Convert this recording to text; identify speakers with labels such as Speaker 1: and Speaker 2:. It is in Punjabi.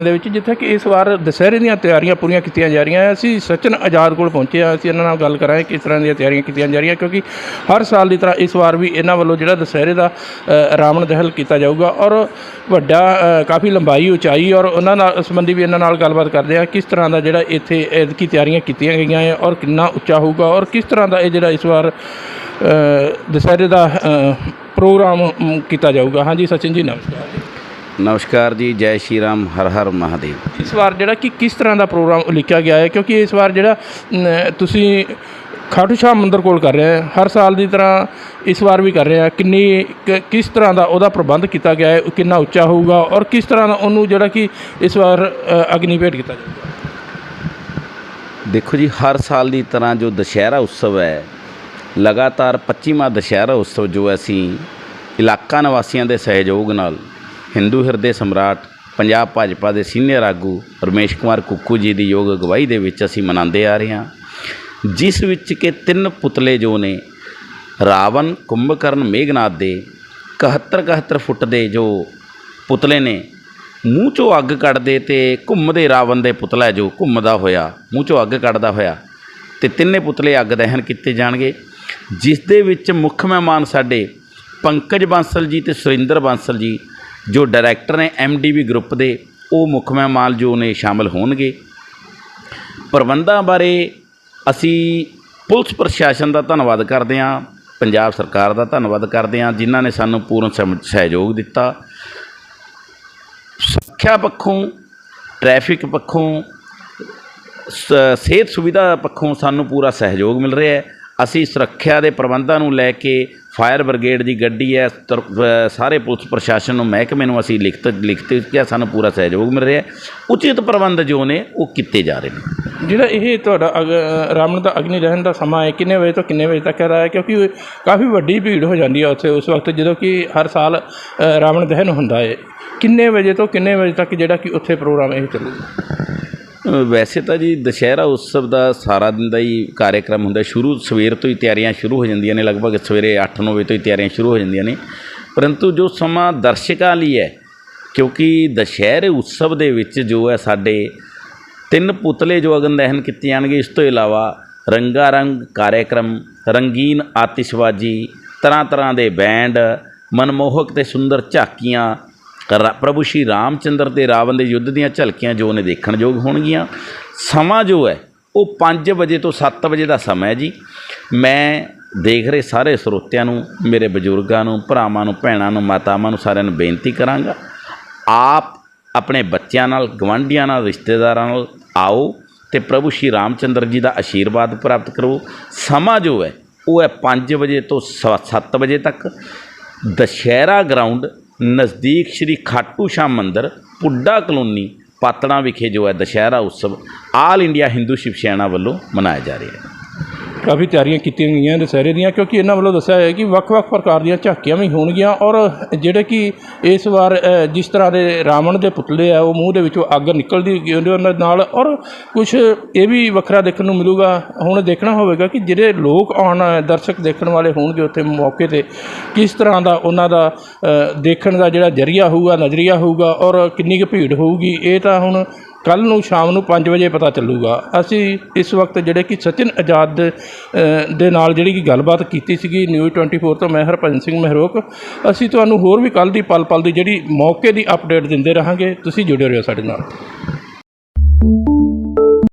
Speaker 1: ਦੇ ਵਿੱਚ ਜਿੱਥੇ ਕਿ ਇਸ ਵਾਰ ਦੁਸਹਿਰੇ ਦੀਆਂ ਤਿਆਰੀਆਂ ਪੂਰੀਆਂ ਕੀਤੀਆਂ ਜਾ ਰਹੀਆਂ ਅਸੀਂ ਸਚਨ ਆਜ਼ਾਦ ਕੋਲ ਪਹੁੰਚੇ ਹਾਂ। ਅਸੀਂ ਇਹਨਾਂ ਨਾਲ ਗੱਲ ਕਰਾਂਗੇ ਕਿਸ ਤਰ੍ਹਾਂ ਦੀਆਂ ਤਿਆਰੀਆਂ ਕੀਤੀਆਂ ਜਾ ਰਹੀਆਂ ਕਿਉਂਕਿ ਹਰ ਸਾਲ ਦੀ ਤਰ੍ਹਾਂ ਇਸ ਵਾਰ ਵੀ ਇਹਨਾਂ ਵੱਲੋਂ ਜਿਹੜਾ ਦੁਸਹਿਰੇ ਦਾ ਰਾਵਣ ਦਹਨ ਕੀਤਾ ਜਾਊਗਾ ਔਰ ਵੱਡਾ ਕਾਫੀ ਲੰਬਾਈ ਉਚਾਈ ਔਰ ਉਹਨਾਂ ਨਾਲ ਸੰਬੰਧੀ ਵੀ ਇਹਨਾਂ ਨਾਲ ਗੱਲਬਾਤ ਕਰਦੇ ਹਾਂ ਕਿਸ ਤਰ੍ਹਾਂ ਦਾ ਜਿਹੜਾ ਇੱਥੇ ਐਤਕੀ ਤਿਆਰੀਆਂ ਕੀਤੀਆਂ ਗਈਆਂ ਹੈ ਔਰ ਕਿੰਨਾ ਉੱਚਾ ਹੋਊਗਾ ਔਰ ਕਿਸ ਤਰ੍ਹਾਂ ਦਾ ਇਹ ਜਿਹੜਾ ਇਸ ਵਾਰ ਦੁਸਹਿਰੇ ਦਾ ਪ੍ਰੋਗਰਾਮ ਕੀਤਾ ਜਾਊਗਾ। ਹਾਂਜੀ, ਸਚਿਨ ਜੀ, ਨਮਸਕਾਰ।
Speaker 2: ਨਮਸਕਾਰ ਜੀ ਜੈ ਸ਼੍ਰੀ ਰਾਮ ਹਰ ਹਰ ਮਹਾਦੇਵ।
Speaker 1: ਇਸ ਵਾਰ ਜਿਹੜਾ ਕਿ ਕਿਸ ਤਰ੍ਹਾਂ ਦਾ ਪ੍ਰੋਗਰਾਮ ਉਲੀਕਿਆ ਗਿਆ ਹੈ? ਕਿਉਂਕਿ ਇਸ ਵਾਰ ਜਿਹੜਾ ਅਮ, ਤੁਸੀਂ ਖਾਟੂ ਸ਼ਾਹ ਮੰਦਿਰ ਕੋਲ ਕਰ ਰਹੇ ਹੋ। ਹਰ ਸਾਲ ਦੀ ਤਰ੍ਹਾਂ ਇਸ ਵਾਰ ਵੀ ਕਰ ਰਹੇ ਆ ਕਿੰਨੀ ਕ- ਕਿਸ ਤਰ੍ਹਾਂ ਦਾ ਉਹਦਾ ਪ੍ਰਬੰਧ ਕੀਤਾ ਗਿਆ ਹੈ? ਕਿੰਨਾ ਉੱਚਾ ਹੋਊਗਾ? ਔਰ ਕਿਸ ਤਰ੍ਹਾਂ ਦਾ ਉਹਨੂੰ ਜਿਹੜਾ ਕਿ ਇਸ ਵਾਰ ਅ, ਅਗਨੀ ਭੇਟ ਕੀਤਾ ਜਾਊਗਾ?
Speaker 2: ਦੇਖੋ ਜੀ ਹਰ ਸਾਲ ਦੀ ਤਰ੍ਹਾਂ ਜੋ ਦੁਸ਼ਹਿਰਾ ਉਤਸਵ ਹੈ ਲਗਾਤਾਰ 25ਵਾਂ ਦੁਸ਼ਹਿਰਾ ਉਤਸਵ ਜੋ ਅਸੀਂ ਇਲਾਕਾ ਨਿਵਾਸੀਆਂ ਦੇ ਸਹਿਯੋਗ ਨਾਲ ਹਿੰਦੂ ਹਿਰਦੇ ਸਮਰਾਟ ਪੰਜਾਬ ਭਾਜਪਾ ਦੇ ਸੀਨੀਅਰ ਆਗੂ ਰਮੇਸ਼ ਕੁਮਾਰ ਕੁੱਕੂ ਜੀ ਦੀ ਯੋਗ ਅਗਵਾਈ ਦੇ ਵਿੱਚ ਅਸੀਂ ਮਨਾਉਂਦੇ ਆ ਰਹੇ ਹਾਂ, ਜਿਸ ਵਿੱਚ ਕਿ ਤਿੰਨ ਪੁਤਲੇ ਜੋ ਨੇ, ਰਾਵਣ, ਕੁੰਭਕਰਨ, ਮੇਘਨਾਥ ਦੇ 71 71 ਫੁੱਟ ਦੇ ਜੋ ਪੁਤਲੇ ਨੇ, ਮੂੰਹ ਚੋਂ ਅੱਗ ਕੱਢਦੇ ਤੇ ਘੁੰਮਦੇ ਰਾਵਣ ਦੇ ਪੁਤਲਾ ਜੋ ਘੁੰਮਦਾ ਹੋਇਆ, ਮੂੰਹ ਚੋਂ ਅੱਗ ਕੱਢਦਾ ਹੋਇਆ, ਤੇ ਤਿੰਨੇ ਪੁਤਲੇ ਅੱਗ ਦਹਨ ਕੀਤੇ ਜਾਣਗੇ, ਜਿਸ ਦੇ ਵਿੱਚ ਮੁੱਖ ਮਹਿਮਾਨ ਸਾਡੇ ਪੰਕਜ ਬਾਂਸਲ ਜੀ ਤੇ ਸੁਰਿੰਦਰ ਬਾਂਸਲ ਜੀ ਜੋ ਡਾਇਰੈਕਟਰ ਨੇ ਐਮਡੀਵੀ ਗਰੁੱਪ ਦੇ, ਉਹ ਮੁੱਖ ਮਹਿਮਾਨ ਜੋ ਨੇ ਸ਼ਾਮਲ ਹੋਣਗੇ। ਪ੍ਰਬੰਧਾਂ ਬਾਰੇ ਅਸੀਂ ਪੁਲਿਸ ਪ੍ਰਸ਼ਾਸਨ ਦਾ ਧੰਨਵਾਦ ਕਰਦੇ ਹਾਂ, ਪੰਜਾਬ ਸਰਕਾਰ ਦਾ ਧੰਨਵਾਦ ਕਰਦੇ ਹਾਂ, ਜਿਨ੍ਹਾਂ ਨੇ ਸਾਨੂੰ ਪੂਰਨ ਸਹਿਮ- ਸਹਿਯੋਗ ਦਿੱਤਾ। ਸੁਰੱਖਿਆ ਪੱਖੋਂ, ਟ੍ਰੈਫਿਕ ਪੱਖੋਂ, ਸ- ਸਿਹਤ ਸੁਵਿਧਾ ਪੱਖੋਂ ਸਾਨੂੰ ਪੂਰਾ ਸਹਿਯੋਗ ਮਿਲ ਰਿਹਾ ਹੈ। ਅਸੀਂ ਸੁਰੱਖਿਆ ਦੇ ਪ੍ਰਬੰਧਾਂ ਨੂੰ ਲੈ ਕੇ ਫਾਇਰ ਬ੍ਰਿਗੇਡ ਦੀ ਗੱਡੀ ਹੈ ਤੁਰ- ਸਾਰੇ ਪੁਲਿਸ ਪ੍ਰਸ਼ਾਸਨ ਨੂੰ ਮਹਿਕਮੇ ਨੂੰ ਅਸੀਂ ਲਿਖਤ ਲਿਖਤ ਕਿ ਸਾਨੂੰ ਪੂਰਾ ਸਹਿਯੋਗ ਮਿਲ ਰਿਹਾ ਉਚਿਤ ਪ੍ਰਬੰਧ ਜੋ ਨੇ ਉਹ ਕੀਤੇ ਜਾ ਰਹੇ ਨੇ।
Speaker 1: ਜਿਹੜਾ ਇਹ ਤੁਹਾਡਾ ਅਗ- ਰਾਵਣ ਦਾ ਅਗਨੀ ਦਹਨ ਦਾ ਸਮਾਂ ਹੈ ਕਿੰਨੇ ਵਜੇ ਤੋਂ ਕਿੰਨੇ ਵਜੇ ਤੱਕ ਹੈ? ਕਿਉਂਕਿ ਕਾਫੀ ਵੱਡੀ ਭੀੜ ਹੋ ਜਾਂਦੀ ਹੈ ਉੱਥੇ ਉਸ ਵਕਤ ਜਦੋਂ ਕਿ ਹਰ ਸਾਲ ਅ, ਰਾਵਣ ਦਹਨ ਹੁੰਦਾ ਹੈ। ਕਿੰਨੇ ਵਜੇ ਤੋਂ ਕਿੰਨੇ ਵਜੇ ਤੱਕ ਜਿਹੜਾ ਕਿ ਉੱਥੇ ਪ੍ਰੋਗਰਾਮ ਇਹ ਚੱਲੂਗਾ?
Speaker 2: ਵੈਸੇ ਤਾਂ ਜੀ ਦੁਸ਼ਹਿਰਾ ਉਤਸਵ ਦਾ ਸਾਰਾ ਦਿਨ ਦਾ ਹੀ ਕਾਰਜਕ੍ਰਮ ਹੁੰਦਾ। ਸ਼ੁਰੂ ਸਵੇਰ ਤੋਂ ਹੀ ਤਿਆਰੀਆਂ ਸ਼ੁਰੂ ਹੋ ਜਾਂਦੀਆਂ ਨੇ, ਲਗਭਗ ਸਵੇਰੇ 8-9 ਵਜੇ ਤੋਂ ਹੀ ਤਿਆਰੀਆਂ ਸ਼ੁਰੂ ਹੋ ਜਾਂਦੀਆਂ ਨੇ। ਪਰੰਤੂ ਜੋ ਸਮਾਂ ਦਰਸ਼ਕਾਂ ਲਈ ਹੈ, ਕਿਉਂਕਿ ਦੁਸ਼ਹਿਰੇ ਉਤਸਵ ਦੇ ਵਿੱਚ ਜੋ ਹੈ ਸਾਡੇ ਤਿੰਨ ਪੁਤਲੇ ਜੋ ਅਗਨ ਦਹਨ ਕੀਤੇ ਜਾਣਗੇ, ਇਸ ਤੋਂ ਇਲਾਵਾ ਰੰਗਾ ਰੰਗ ਕਾਰਜਕ੍ਰਮ ਰੰਗੀਨ ਆਤਿਸ਼ਬਾਜ਼ੀ, ਤਰ੍ਹਾਂ ਤਰ੍ਹਾਂ ਦੇ ਬੈਂਡ, ਮਨਮੋਹਕ ਤੇ ਸੁੰਦਰ ਝਾਕੀਆਂ ਪ੍ਰਭੂ ਸ਼੍ਰੀ ਰਾਮਚੰਦਰ ਤੇ ਰਾਵਣ ਦੇ ਯੁੱਧ ਦੀਆਂ ਝਲਕੀਆਂ ਜੋ ਨੇ ਦੇਖਣਯੋਗ ਹੋਣਗੀਆਂ। ਸਮਾਂ ਜੋ ਹੈ, ਉਹ 5 ਵਜੇ ਤੋਂ 7 ਵਜੇ ਦਾ ਸਮਾਂ ਹੈ ਜੀ। ਮੈਂ ਦੇਖ ਰਹੇ ਸਾਰੇ ਸਰੋਤਿਆਂ ਨੂੰ, ਮੇਰੇ ਬਜ਼ੁਰਗਾਂ ਨੂੰ, ਭਰਾਵਾਂ ਨੂੰ, ਭੈਣਾਂ ਨੂੰ, ਮਾਤਾਵਾਂ ਨੂੰ ਸਾਰਿਆਂ ਨੂੰ ਬੇਨਤੀ ਕਰਾਂਗਾ, ਆਪ ਆਪਣੇ ਬੱਚਿਆਂ ਨਾਲ, ਗਵਾਂਢੀਆਂ ਨਾਲ, ਰਿਸ਼ਤੇਦਾਰਾਂ ਨਾਲ ਆਓ ਤੇ ਪ੍ਰਭੂ ਸ਼੍ਰੀ ਰਾਮਚੰਦਰ ਜੀ ਦਾ ਆਸ਼ੀਰਵਾਦ ਪ੍ਰਾਪਤ ਕਰੋ। ਸਮਾਂ ਜੋ ਹੈ, ਉਹ ਹੈ 5 ਵਜੇ ਤੋਂ 7 ਵਜੇ ਤੱਕ। ਦੁਸ਼ਹਿਰਾ ਗਰਾਊਂਡ ਨਜ਼ਦੀਕ ਸ਼੍ਰੀ ਖਾਟੂ ਸ਼ਾਮ ਮੰਦਿਰ, ਪੁੱਡਾ ਕਲੋਨੀ ਪਾਤਣਾ ਵਿਖੇ ਜੋ ਹੈ ਦੁਸ਼ਹਿਰਾ ਉਤਸਵ, ਆਲ ਇੰਡੀਆ ਹਿੰਦੂ ਸ਼ਿਵ ਸੈਨਾ ਵੱਲੋਂ ਮਨਾਇਆ ਜਾ ਰਿਹਾ ਹੈ।
Speaker 1: ਕਾਫੀ ਤਿਆਰੀਆਂ ਕੀਤੀਆਂ ਗਈਆਂ ਦੁਸਹਿਰੇ ਦੀਆਂ, ਕਿਉਂਕਿ ਇਹਨਾਂ ਵੱਲੋਂ ਦੱਸਿਆ ਹੈ ਕਿ ਵੱਖ-ਵੱਖ ਪ੍ਰਕਾਰ ਦੀਆਂ ਝਾਕੀਆਂ ਵੀ ਹੋਣਗੀਆਂ ਔਰ ਜਿਹੜੇ ਕਿ ਇਸ ਵਾਰ ਜਿਸ ਤਰ੍ਹਾਂ ਦੇ ਰਾਵਣ ਦੇ ਪੁਤਲੇ ਆ, ਉਹ ਮੂੰਹ ਦੇ ਵਿੱਚੋਂ ਅੱਗ ਨਿਕਲਦੀ ਉਹਨਾਂ ਨਾਲ ਔਰ ਕੁਝ ਇਹ ਵੀ ਵੱਖਰਾ ਦੇਖਣ ਨੂੰ ਮਿਲੂਗਾ। ਹੁਣ ਦੇਖਣਾ ਹੋਵੇਗਾ ਕਿ ਜਿਹੜੇ ਲੋਕ ਆਉਣ, ਦਰਸ਼ਕ ਦੇਖਣ ਵਾਲੇ ਹੋਣਗੇ ਉੱਥੇ ਮੌਕੇ ਤੇ, ਕਿਸ ਤਰ੍ਹਾਂ ਦਾ ਉਹਨਾਂ ਦਾ ਦੇਖਣ ਦਾ ਜਿਹੜਾ ਜਰੀਆ ਹੋਊਗਾ, ਨਜ਼ਰੀਆ ਹੋਊਗਾ ਔਰ ਕਿੰਨੀ ਕੁ ਭੀੜ ਹੋਊਗੀ, ਇਹ ਤਾਂ ਹੁਣ ਕੱਲ ਨੂੰ ਸ਼ਾਮ ਨੂੰ 5 ਵਜੇ ਪਤਾ ਚੱਲੂਗਾ। ਅਸੀਂ ਇਸ ਵਕਤ ਜਿਹੜੇ ਕਿ ਸਚਿਨ ਆਜ਼ਾਦ ਦੇ, ਦੇ ਨਾਲ ਜਿਹੜੀ ਕਿ ਗੱਲਬਾਤ ਕੀਤੀ ਸੀਗੀ ਨਿਊਜ਼ 24 ਤੋਂ ਮੈਂ ਹਰਭਜਨ ਸਿੰਘ ਮਹਿਰੋਕ ਅਸੀਂ ਤੁਹਾਨੂੰ ਹੋਰ ਵੀ ਕੱਲ ਦੀ ਪਲ ਪਲ ਦੀ ਜਿਹੜੀ ਮੌਕੇ ਦੀ ਅਪਡੇਟ ਦਿੰਦੇ ਰਹਾਂਗੇ। ਤੁਸੀਂ ਜੁੜੇ ਰਹੋ ਸਾਡੇ ਨਾਲ।